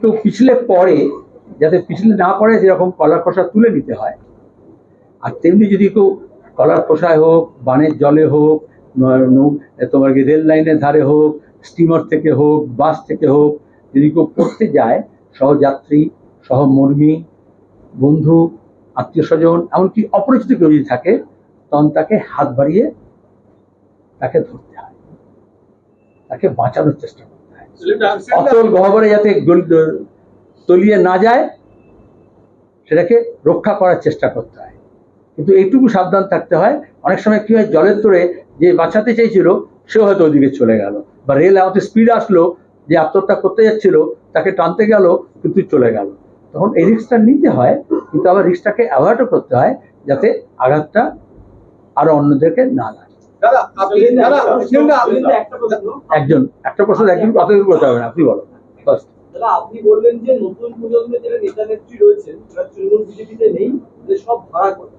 কেউ পিছলে পড়ে, যাতে পিছলে না পড়ে যেরকম কলার খোসা তুলে নিতে হয়। আর তেমনি যদি কেউ কলার খোসায় হোক, বানের জলে হোক তোমার কি রেল লাইনের ধারে হোক স্টিমার থেকে হোক বাস থেকে হোক, যদি কেউ পড়তে যায়, সহযাত্রী, সহমর্মী, বন্ধু আত্মীয় স্বজন এমনকি অপরিচিত কেউ যদি থাকে, তখন তাকে হাত বাড়িয়ে তাকে ধরতে হয়। তাকে বাঁচানোর চেষ্টা করতে অতল গহ্বরে যাতে তলিয়ে না যায়, সেটাকে রক্ষা করার চেষ্টা করতে হয়। কিন্তু এইটুকু সাবধান থাকতে হয়। অনেক সময় কি হয়, জলের তোরে যে বাঁচাতে চাইছিল, সেও হয়তো ওদিকে চলে গেল। বা রেল এত স্পিড আসলো, যে আত্মহত্যা করতে যাচ্ছিল, তাকে টানতে গেল, কিন্তু চলে গেল। তখন এই রিক্সটা নিতে হয়, কিন্তু আবার রিস্কটাকে অ্যাভয়েডও করতে হয়, যাতে আঘাতটা আরও অন্যদেরকে না লাগে। একজন একটা প্রশ্ন একজন কথা করতে হবে না আপনি বলো আপনি বললেন যে নতুন প্রজন্মের যারা নেতা নেত্রী রয়েছেন তারা তৃণমূল বিজেপিতে নেই সব ভাড়া করে